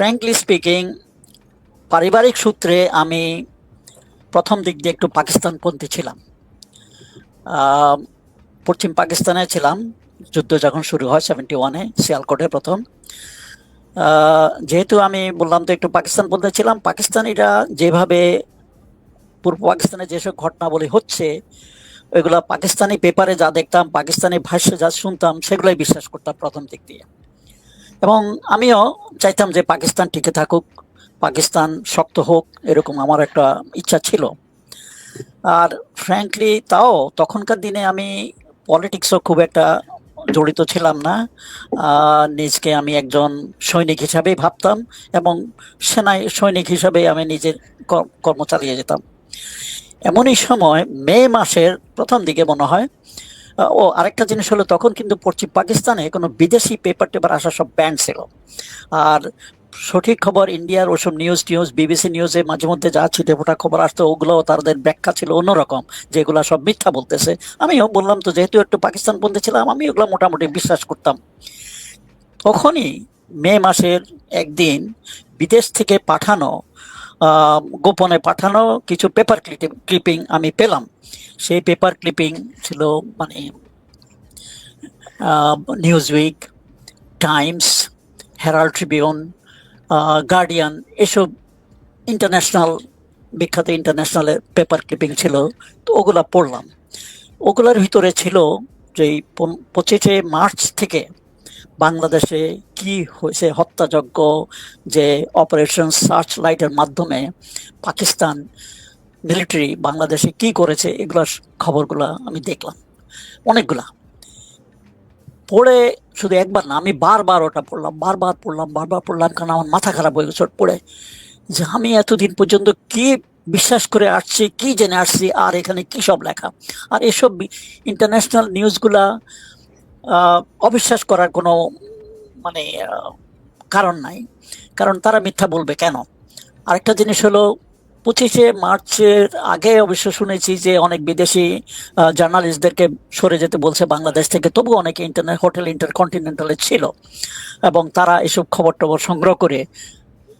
Frankly speaking পারিবারিক সূত্রে আমি প্রথম দিক দিয়ে একটু পাকিস্তানপন্থী ছিলাম। পশ্চিম পাকিস্তানে ছিলাম। যুদ্ধ যখন শুরু হয় সেভেন্টি ওয়ানে সিয়ালকোটে প্রথম। যেহেতু আমি বললাম তো একটু পাকিস্তান বলতে ছিলাম, পাকিস্তানিরা যেভাবে পূর্ব পাকিস্তানে যেসব ঘটনাবলী হচ্ছে, ওইগুলা পাকিস্তানি পেপারে যা দেখতাম, পাকিস্তানি ভাষ্যে যা শুনতাম, সেগুলোই বিশ্বাস করতাম প্রথম দিক দিয়ে। এবং আমিও চাইতাম যে পাকিস্তান টিকে থাকুক, পাকিস্তান শক্ত হোক, এরকম আমার একটা ইচ্ছা ছিল। আর ফ্র্যাঙ্কলি তাও তখনকার দিনে আমি পলিটিক্সও খুব একটা জড়িত ছিলাম না। নিজকে আমি একজন সৈনিক হিসাবেই ভাবতাম এবং সেনাই সৈনিক হিসাবে আমি নিজের কর্ম চালিয়ে যেতাম। এমনই সময় মে মাসের প্রথম দিকে মনে হয় ও আরেকটা জিনিস হলো, তখন কিন্তু পশ্চিম পাকিস্তানে কোনো বিদেশি পেপার টেপার আসা সব ব্যান্ড ছিল। আর সঠিক খবর ইন্ডিয়ার ওসব নিউজ টিউজ বিবিসি নিউজে মাঝে মধ্যে যা ছিটে ফোটা খবর আসতো, ওগুলো তাদের ব্যাখ্যা ছিল অন্যরকম, যেগুলো সব মিথ্যা বলতেছে। আমিও বললাম তো, যেহেতু একটু পাকিস্তান বলতে ছিলাম, আমি ওগুলো মোটামুটি বিশ্বাস করতাম। তখনই মে মাসের একদিন বিদেশ থেকে পাঠানো গোপনে পাঠানো কিছু পেপার ক্লিপিং আমি পেলাম। সেই পেপার ক্লিপিং ছিল মানে Newsweek Times Herald Tribune Guardian এসব ইন্টারন্যাশনাল বিখ্যাত ইন্টারন্যাশনালের পেপার ক্লিপিং ছিল। তো ওগুলা পড়লাম। ওগুলার ভিতরে ছিল যে পঁচিশে মার্চ থেকে বাংলাদেশে কি হয়েছে হত্যাযজ্ঞ যে অপারেশন সার্চ লাইটের মাধ্যমে পাকিস্তান মিলিটারি বাংলাদেশে কি করেছে এগুলা খবরগুলা আমি দেখলাম। অনেকগুলা। পড়ে শুধু একবার না, আমি বারবার ওটা পড়লাম, বারবার পড়লাম বারবার পড়লাম কারণ আমার মাথা খারাপ হয়ে গেছে পড়ে। যে আমি এতদিন পর্যন্ত কি বিশ্বাস করে আসছি, কি জেনে আসছি, আর এখানে কি সব লেখা। আর এসব ইন্টারন্যাশনাল নিউজগুলা অবিশ্বাস করার কোনো মানে কারণ নাই। কারণ তারা মিথ্যা বলবে কেন? আরেকটা জিনিস হলো, পঁচিশে মার্চের আগে অবশ্য শুনেছি যে অনেক বিদেশি জার্নালিস্টদেরকে সরে যেতে বলছে বাংলাদেশ থেকে। তবু অনেকে ইন্টারনেট হোটেল ইন্টারকন্টিনেন্টালে ছিল এবং তারা এসব খবর টবর সংগ্রহ করে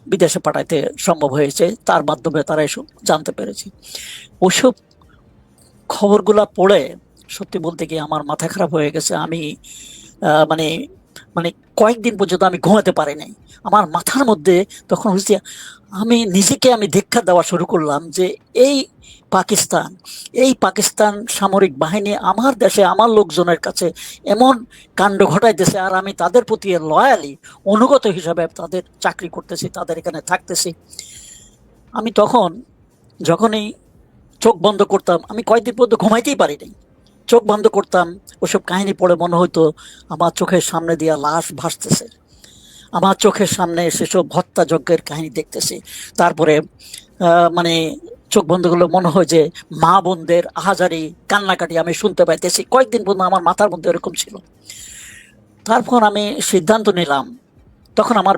বিদেশে পাঠাইতে সম্ভব হয়েছে। তার মাধ্যমে তারা এসব জানতে পেরেছে। ওসব খবরগুলা পড়ে সত্যি বলতে কি আমার মাথা খারাপ হয়ে গেছে। আমি মানে মানে কয়েকদিন পর্যন্ত আমি ঘুমাতে পারি নাই। আমার মাথার মধ্যে তখন হচ্ছে আমি নিজেকে আমি দীক্ষা দেওয়া শুরু করলাম যে এই পাকিস্তান এই পাকিস্তান সামরিক বাহিনী আমার দেশে আমার লোকজনের কাছে এমন কাণ্ড ঘটাইতেছে আর আমি তাদের প্রতি লয়ালি, অনুগত হিসাবে তাদের চাকরি করতেছি, তাদের এখানে থাকতেছি। আমি তখন যখনই চোখ বন্ধ করতাম, আমি কয়েকদিন পর্যন্ত ঘুমাইতেই পারি নাই। চোখ বন্ধ করতাম, ওসব কাহিনী পড়ে মনে হতো আমার চোখের সামনে দিয়া লাশ ভাসতেছে। আমার চোখের সামনে সেসব হত্যাযজ্ঞের কাহিনী দেখতেছি। তারপরে মানে চোখ বন্ধ করলে মনে হয় যে মা বোনদের আহাজারি কান্নাকাটি আমি শুনতে পাইতেছি। কয়েকদিন পর্যন্ত আমার মাথার মধ্যে এরকম ছিল। তারপর আমি সিদ্ধান্ত নিলাম, তখন আমার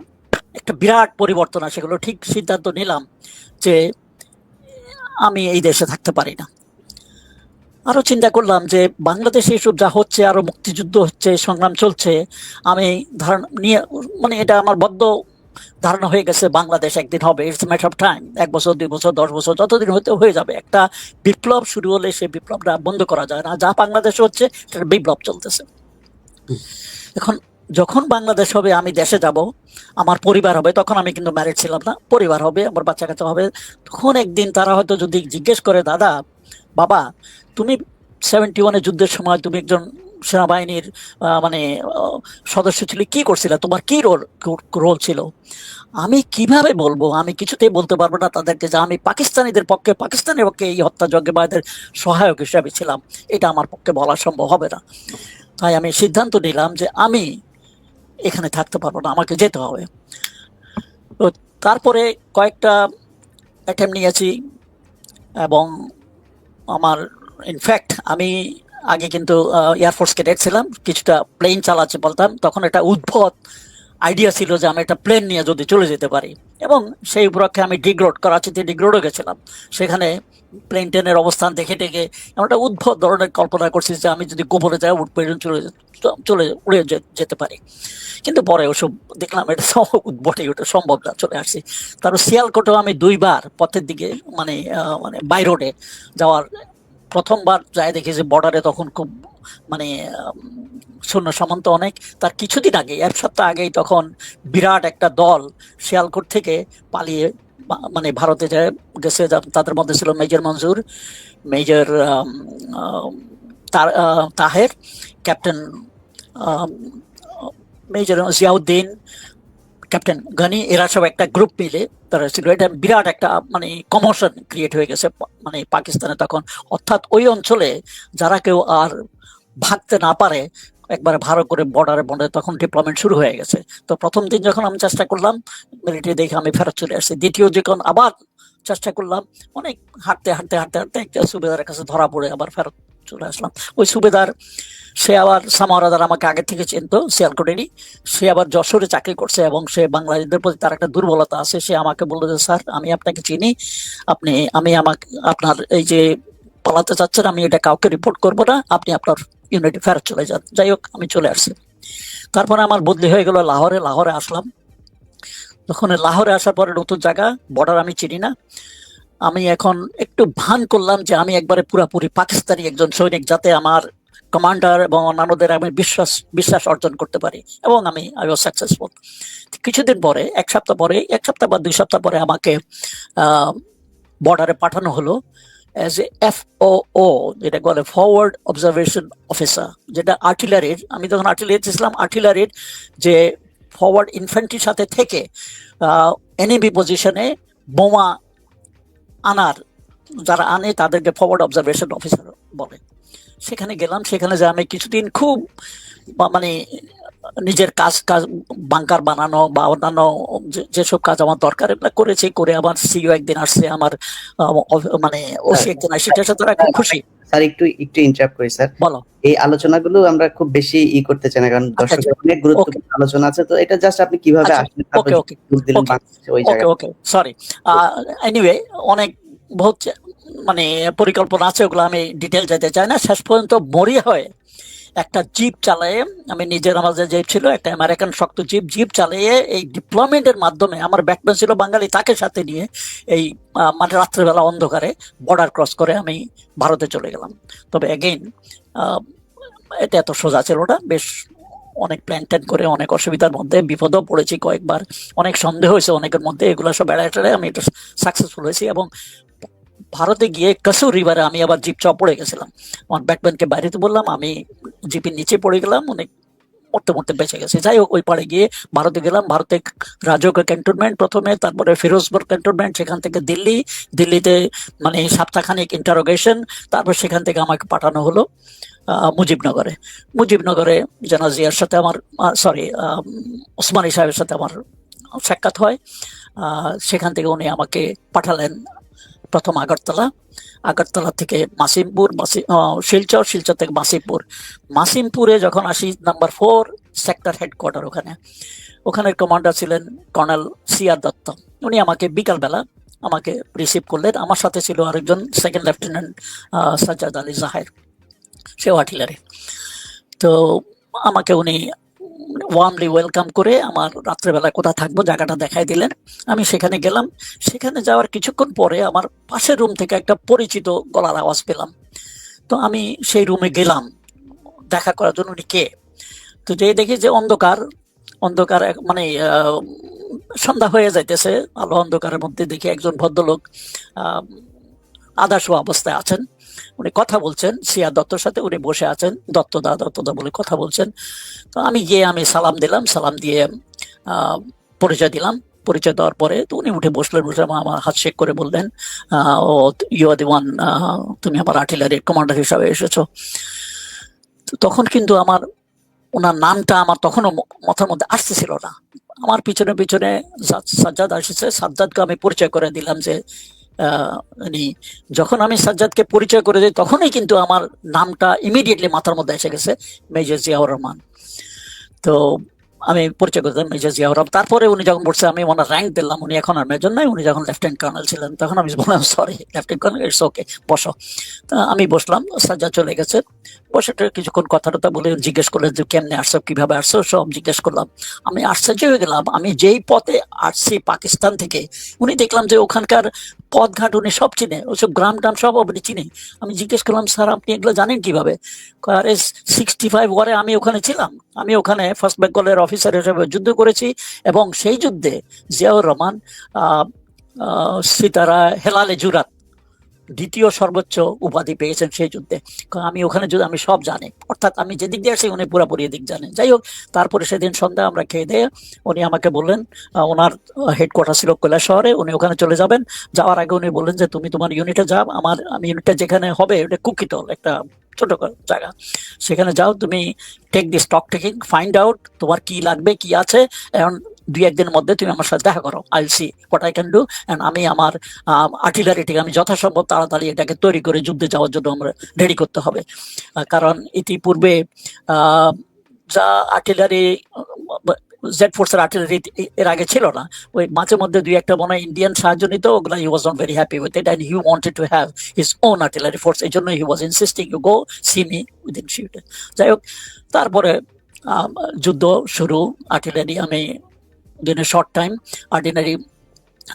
একটা বিরাট পরিবর্তন আসে। গেলো ঠিক সিদ্ধান্ত নিলাম যে আমি এই দেশে থাকতে পারি না। আরও চিন্তা করলাম যে বাংলাদেশে এসব যা হচ্ছে, আরও মুক্তিযুদ্ধ হচ্ছে, সংগ্রাম চলছে, আমি ধারণা নিয়ে মানে এটা আমার বদ্ধ ধারণা হয়ে গেছে, বাংলাদেশ একদিন হবে। ইটস ম্যাটার অফ টাইম এক বছর, দুই বছর, দশ বছর, যতদিন হতে, হয়ে যাবে। একটা বিপ্লব শুরু হলে সেই বিপ্লবটা বন্ধ করা যায় না। যা বাংলাদেশে হচ্ছে, সেটা বিপ্লব চলতেছে। এখন যখন বাংলাদেশ হবে, আমি দেশে যাব, আমার পরিবার হবে, তখন আমি কিন্তু ম্যারিড ছিলাম না, পরিবার হবে, আমার বাচ্চা কাচ্চা হবে, তখন একদিন তারা হয়তো যদি জিজ্ঞেস করে, দাদা, বাবা তুমি সেভেন্টি ওয়ানের যুদ্ধের সময় তুমি একজন সেনাবাহিনীর মানে সদস্য ছিলে, কি করছিলে? তোমার কি রোল রোল ছিল? আমি কীভাবে বলব? আমি কিছুতেই বলতে পারব না তাদেরকে যে আমি পাকিস্তানিদের পক্ষে, পাকিস্তানের পক্ষে এই হত্যাযজ্ঞে বা এদের সহায়ক হিসাবে ছিলাম। এটা আমার পক্ষে বলা সম্ভব হবে না। তাই আমি সিদ্ধান্ত নিলাম যে আমি এখানে থাকতে পারব না, আমাকে যেতে হবে। তো তারপরে কয়েকটা অ্যাটেম্প নিয়েছি এবং আমার ইনফ্যাক্ট আমি আগে কিন্তু এয়ারফোর্স ক্যাডেট ছিলাম, কিছুটা প্লেন চালাচ্ছে বলতাম, তখন একটা উদ্ভট আইডিয়া ছিল যে আমি একটা প্লেন নিয়ে যদি চলে যেতে পারি। এবং সেই উপলক্ষে আমি ডিগ্রোড করাচিতে ডিগ্রোডও গেছিলাম। সেখানে প্লেন ট্রেনের অবস্থান দেখে টেকে এমন একটা উদ্ভট ধরনের কল্পনা করছি যে আমি যদি গোপনে যাই, উঠ পর্যন্ত চলে চলে উড়ে যেতে পারি। কিন্তু পরে ওসব দেখলাম, এটা সব উদ্ভটই, ওটা সম্ভব না, চলে আসছি। তারপর শিয়ালকোটেও আমি দুইবার পথের দিকে মানে মানে বাই রোডে যাওয়ার প্রথমবার যাই যে বর্ডারে তখন খুব মানে সৈন্য সামন্ত অনেক। তার কিছুদিন আগে, এক সপ্তাহ আগেই তখন বিরাট একটা দল শিয়ালকোট থেকে পালিয়ে মানে ভারতে যায়, গেছে তাদের মধ্যে ছিল major Manzur major Taher, captain major Ziauddin captain Gani, এরা সব একটা গ্রুপ মিলে, তারা ছিল এটা বিরাট একটা মানে কমোশন ক্রিয়েট হয়ে গেছে মানে পাকিস্তানে তখন। অর্থাৎ ওই অঞ্চলে যারা কেউ আর ভাগতে না পারে, একবারে ভালো করে বর্ডারে বর্ডারে তখন ডিপ্লয়মেন্ট শুরু হয়ে গেছে। তো প্রথম দিন যখন আমি চেষ্টা করলাম মিলিটারি দেখে আমি ফেরত চলে আসছি। দ্বিতীয় যখন আবার চেষ্টা করলাম, অনেক হাঁটতে হাঁটতে হাঁটতে হাঁটতে, একটা সুবেদারের কাছে ধরা পড়ে আবার ফেরত চলে আসলাম। ওই সুবেদার সে আবার সামারাদার আমাকে আগে থেকে চিনতো সিয়ালকোটেরই সে আবার যশোরে চাকরি করছে এবং সে বাংলাদেশদের প্রতি তার একটা দুর্বলতা আছে। সে আমাকে বলল যে, স্যার, আমি আপনাকে চিনি। আপনি, আমি আমাকে, আপনার এই যে পালাতে চাচ্ছেন, আমি এটা কাউকে রিপোর্ট করব না। আপনি আপনার ইউনিটে ফেরত চলে যান। যাই হোক, আমি চলে আসছি। তারপরে আমার বদলি হয়ে গেল লাহোরে। লাহোরে আসলাম। তখন লাহোরে আসার পরে নতুন জায়গা বর্ডার আমি চিনি না। আমি এখন একটু ভান করলাম যে, আমি একবারে পুরাপুরি পাকিস্তানি একজন সৈনিক যাতে আমার কমান্ডার এবং অন্যান্যদের আমি বিশ্বাস বিশ্বাস অর্জন করতে পারি এবং আমি আই ওয়াজ সাকসেসফুল কিছুদিন পরে, এক সপ্তাহ পরে, এক সপ্তাহ বা দুই সপ্তাহ পরে আমাকে বর্ডারে পাঠানো হলো অ্যাজ এ এফ ও ও যেটা বলে ফরওয়ার্ড অবজারভেশন অফিসার যেটা আর্টিলারির আমি তখন আর্টিলারি ছিলাম আর্টিলারির যে ফরওয়ার্ড ইনফ্যান্ট্রির সাথে থেকে এনিমি পজিশনে বোমা আনার যারা আনে তাদেরকে ফরওয়ার্ড অবজারভেশন অফিসার বলে। সেখানে গেলাম সেখানে যে আমি কিছুদিন খুব মানে নিজের কাজ কাজ বাংকার বানানো বা অন্যান্য যেসব কাজ আমার দরকার এগুলো করেছি করে আমার সিইও একদিন আসছে আমার মানে ওসি একদিন আসছে সেটার সাথে খুব খুশি। স্যার একটু একটু ইন্টারাপ্ট করি স্যার। বলো। এই আলোচনাগুলো আমরা খুব বেশি ই করতে চাই না কারণ দর্শকের অনেক গুরুত্বপূর্ণ আলোচনা আছে তো এটা জাস্ট আপনি কীভাবে আচ্ছা, আসলে ওকে ওকে ওকে, ওকে সরি এনিওয়ে অনেক বহুত মানে পরিকল্পনা আছে, ওগুলো আমি ডিটেল যেতে চাই না। শেষ পর্যন্ত মরি হয় একটা জিপ চালিয়ে, আমি নিজের আমার যে জিপ ছিল, একটা আমেরিকান শক্ত জিপ জিপ চালিয়ে এই ডিপ্লয়মেন্টের মাধ্যমে আমার ব্যাকম্যান ছিল বাঙালি, তাকে সাথে নিয়ে এই মানে রাত্রেবেলা অন্ধকারে বর্ডার ক্রস করে আমি ভারতে চলে গেলাম। তবে এগেইন এটা এত সোজা ছিল না, বেশ অনেক প্ল্যান ট্যান করে অনেক অসুবিধার মধ্যে, বিপদও পড়েছি কয়েকবার। অনেক সন্দেহ হয়েছে, অনেকের মধ্যে এগুলো সব এড়ায় আমি এটা সাকসেসফুল হয়েছি এবং ভারতে গিয়ে কাসুর রিভারে আমি আবার জিপ চাপ পড়ে গেছিলাম। আমার ব্যাকম্যানকে বাইরেতে বললাম, আমি জিপের নিচে পড়ে গেলাম অনেক মরতে মরতে বেঁচে গেছে। যাই হোক, ওই পাড়ে গিয়ে ভারতে গেলাম। ভারতে রাজক ক্যান্টনমেন্ট প্রথমে, তারপরে ফিরোজপুর ক্যান্টনমেন্ট সেখান থেকে দিল্লি। দিল্লিতে মানে সপ্তাহখানিক ইন্টারোগেশন তারপর সেখান থেকে আমাকে পাঠানো হলো মুজিবনগরে। মুজিবনগরে জানাজিয়ার সাথে আমার সরি ওসমানী সাহেবের সাথে আমার সাক্ষাৎ হয়। সেখান থেকে উনি আমাকে পাঠালেন প্রথম আগরতলা আগরতলা থেকে মাসিমপুর, মাসি শিলচর শিলচর থেকে মাসিমপুর। মাসিমপুরে যখন আসি, নাম্বার ফোর, সেক্টর হেডকোয়ার্টার ওখানে। ওখানের কমান্ডার ছিলেন কর্নেল সিআর দত্ত। উনি আমাকে বিকালবেলা আমাকে রিসিভ করলেন। আমার সাথে ছিল আরেকজন সেকেন্ড লেফটেন্যান্ট সাজ্জাদ আলী জাহের। সেও আর্টিলারি। তো আমাকে উনি ওয়ার্মলি ওয়েলকাম করে আমার রাত্রেবেলা কোথায় থাকব, জায়গাটা দেখাই দিলেন। আমি সেখানে গেলাম। সেখানে যাওয়ার কিছুক্ষণ পরে আমার পাশের রুম থেকে একটা পরিচিত গলার আওয়াজ পেলাম। তো আমি সেই রুমে গেলাম। দেখা করার জন্য উনি কে? তো যে দেখি যে অন্ধকার অন্ধকার মানে সন্ধ্যা হয়ে যাইতেছে। আলো অন্ধকারের মধ্যে দেখি একজন ভদ্রলোক আদাস অবস্থায় আছেন। উনি কথা বলছেন, সিয়া দত্তর সাথে উনি বসে আছেন দত্তদা দত্তদা বলে কথা বলছেন। তো আমি গিয়ে আমি সালাম দিলাম, সালাম দিয়ে পরিচয় দিলাম। পরিচয় দেওয়ার পরে তো উনি উঠে বসলেন, বসে আমার হাত শেক করে বললেন ও ইউ আর দি ওয়ান তুমি আমার আর্টিলারির কমান্ডার হিসাবে এসেছ। তো তখন কিন্তু আমার, ওনার নামটা আমার তখনও মাথার মধ্যে আসতেছিল না। আমার পিছনে পিছনে সাজ্জাদ আসছে, সাজ্জাদকে আমি পরিচয় করে দিলাম যে উনি যখন আমি সাজ্জাদকে পরিচয় করে দিই, তখনই কিন্তু আমার নামটা ইমিডিয়েটলি মাথার মধ্যে এসে গেছে, মেজর জিয়াউর রহমান। তো আমি পরিচয় করতাম মেজর জিয়াউর রহমান। তারপরে উনি যখন বলছে, আমি ওনার র্যাঙ্ক দিলাম, উনি এখন আর মেজর নাই উনি যখন লেফটেন্যান্ট কর্নেল ছিলেন, তখন আমি বললাম sorry lieutenant colonel it's okay বসো। তা আমি বসলাম, সাজ্জাদ চলে গেছে। বসে কিছুক্ষণ কথাটা বলে জিজ্ঞেস করলেন যে, কেমনে আসছো, কীভাবে আসছো? সব জিজ্ঞেস করলাম, আমি আশ্চর্য হয়ে গেলাম, আমি যেই পথে আসছি পাকিস্তান থেকে, উনি দেখলাম যে ওখানকার পথঘাট উনি সব চিনে, ওসব গ্রাম টাম সব আপনি চিনে। আমি জিজ্ঞেস করলাম, স্যার, আপনি এগুলো জানেন কীভাবে? এস সিক্সটি ফাইভ ওয়ারে আমি ওখানে ছিলাম। আমি ওখানে ফার্স্ট বেঙ্গলের অফিসার হিসেবে যুদ্ধ করেছি এবং সেই যুদ্ধে জিয়াউর রহমান সিতারা হেলালে জুরাত দ্বিতীয় সর্বোচ্চ উপাধি পেয়েছেন সেই যুদ্ধে। আমি ওখানে যদি আমি সব জানি। অর্থাৎ আমি যেদিক দিয়ে আসি, উনি পুরোপুরি এদিক জানেন। যাই হোক, তারপরে সেদিন সন্ধ্যা আমরা খেয়ে দিয়ে উনি আমাকে বললেন ওনার হেডকোয়ার্টার ছিল কৈলাস শহরে, উনি ওখানে চলে যাবেন। যাওয়ার আগে উনি বললেন যে, তুমি তোমার ইউনিটে যাও। আমার, আমি ইউনিটটা যেখানে হবে, ওটা কুকিতল, একটা ছোট জায়গা। সেখানে যাও, তুমি take the stock taking find out তোমার কি লাগবে, কি আছে। এখন দুই একদিনের মধ্যে তুমি আমার সাথে দেখা করো। I'll see what I can do and আমি আমার আর্টিলারিটিকে আমি যথাসম্ভব তাড়াতাড়ি এটাকে তৈরি করে যুদ্ধে যাওয়ার জন্য আমরা রেডি করতে হবে। কারণ ইতিপূর্বে যা আর্টিলারি জেড ফোর্সের আর্টিলারি এর আগে ছিল না, ওই মাঝে মধ্যে দুই একটা মনে ইন্ডিয়ান সাহায্য নিত, ওগুলো he was not very happy with it and he wanted to have his own artillery force এই জন্য he was insisting you go see me within shift যাই হোক, তারপরে যুদ্ধ শুরু আর্টিলারি আমি দিনে শর্ট টাইম আর্টিলারি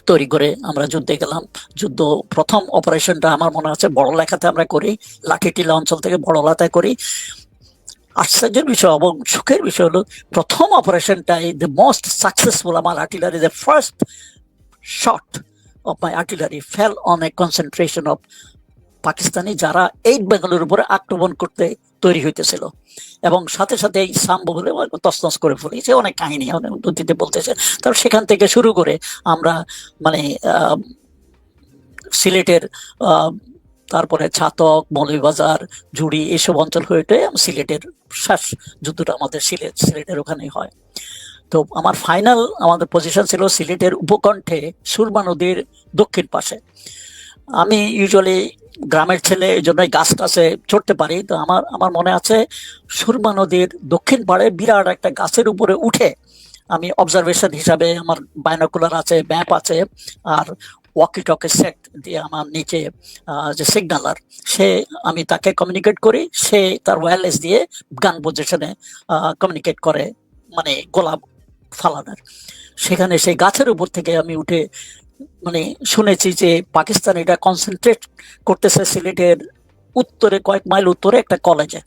তৈরি করে আমরা যুদ্ধে গেলাম। যুদ্ধ প্রথম অপারেশনটা আমার মনে আছে বড় লেখাতে আমরা করি লাঠিটিলা অঞ্চল থেকে বড় লাতায় করি। আশ্চর্যের বিষয় এবং সুখের বিষয় হলো, প্রথম অপারেশনটাই দ্য মোস্ট সাকসেসফুল আমার artillery the first shot of my artillery fell on a concentration of Pakistani যারা এইট বেঙ্গলের উপরে আক্রমণ করতে তৈরি হইতেছিল। এবং সাথে সাথে এই সাম্ব বলে তসনস করে ফেলেছে, অনেক কাহিনী অনেক অতীতে বলতেছে। তারপর সেখান থেকে শুরু করে আমরা মানে সিলেটের তারপরে ছাতক, মৌলভীবাজার জুড়ি এইসব অঞ্চল হয়ে উঠে সিলেটের শেষ যুদ্ধটা আমাদের সিলেট, সিলেটের ওখানেই হয়। তো আমার ফাইনাল আমাদের পজিশন ছিল সিলেটের উপকণ্ঠে সুরমা নদীর দক্ষিণ পাশে। আমি ইউজুয়ালি গ্রামের ছেলে, এই জন্যই গাছ টাছে চড়তে পারি। তো আমার আমার মনে আছে, সুরমা নদীর দক্ষিণ পাড়ে বিরাট একটা গাছের উপরে উঠে আমি অবজারভেশন হিসাবে আমার বাইনোকুলার আছে ম্যাপ আছে, আর ওয়াকি টকি সেট দিয়ে আমার নিচে যে সিগনালার সে আমি তাকে কমিউনিকেট করি। সে তার ওয়্যারলেস দিয়ে গান পজিশনে কমিউনিকেট করে মানে গোলাপ ফালানোর। সেখানে সেই গাছের উপর থেকে আমি উঠে মানে শুনেছি যে পাকিস্তান এটা কনসেন্ট্রেট করতেছে সিলেটের উত্তরে, কয়েক মাইল উত্তরে একটা কলেজে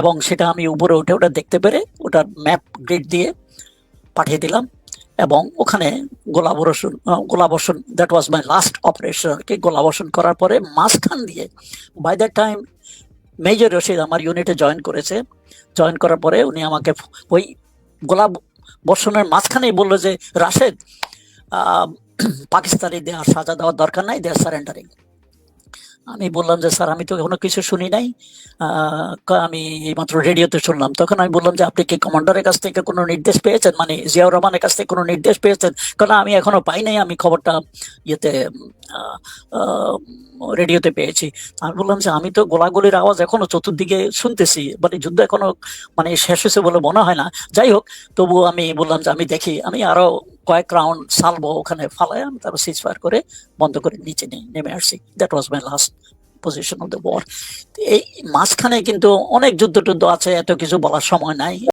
এবং সেটা আমি উপরে উঠে ওটা দেখতে পেরে ওটার ম্যাপ গ্রিড দিয়ে পাঠিয়ে দিলাম। এবং ওখানে গোলাবর্ষণ গোলাবর্ষণ that was my last operation আর কি। গোলাবর্ষণ করার পরে মাঝখান দিয়ে by that time major Rashid আমার ইউনিটে জয়েন করেছে। জয়েন করার পরে উনি আমাকে ওই গোলাপ বর্ষণের মাঝখানেই বলল যে, রাশেদ পাকিস্তানি দেওয়ার সাজা দেওয়ার দরকার নাই দেয়ার সারেন্ডারিং আমি বললাম যে, স্যার, আমি তো এখনও কিছু শুনি নাই। আমি এইমাত্র রেডিওতে শুনলাম। তখন আমি বললাম যে, আপনি কি কমান্ডারের কাছ থেকে কোনো নির্দেশ পেয়েছেন? মানে জিয়াউর রহমানের কাছ থেকে কোনো নির্দেশ পেয়েছেন? কারণ আমি এখনও পাই নাই, আমি খবরটা ইয়েতে রেডিওতে পেয়েছি। আমি বললাম যে, আমি তো গোলাগুলির আওয়াজ এখনও চতুর্দিকে শুনতেছি মানে যুদ্ধ এখনও মানে শেষ হয়েছে বলে মনে হয় না। যাই হোক, তবুও আমি বললাম যে, আমি দেখি, আমি আরও কয়েক রাউন্ড সালবো ওখানে ফালাই আমি তারপর সিজ ফায়ার করে বন্ধ করে নিচে নেমে আসছি। That was my last position of the war এই মাঝখানে কিন্তু অনেক যুদ্ধ টুদ্ধ আছে, এত কিছু বলার সময় নাই।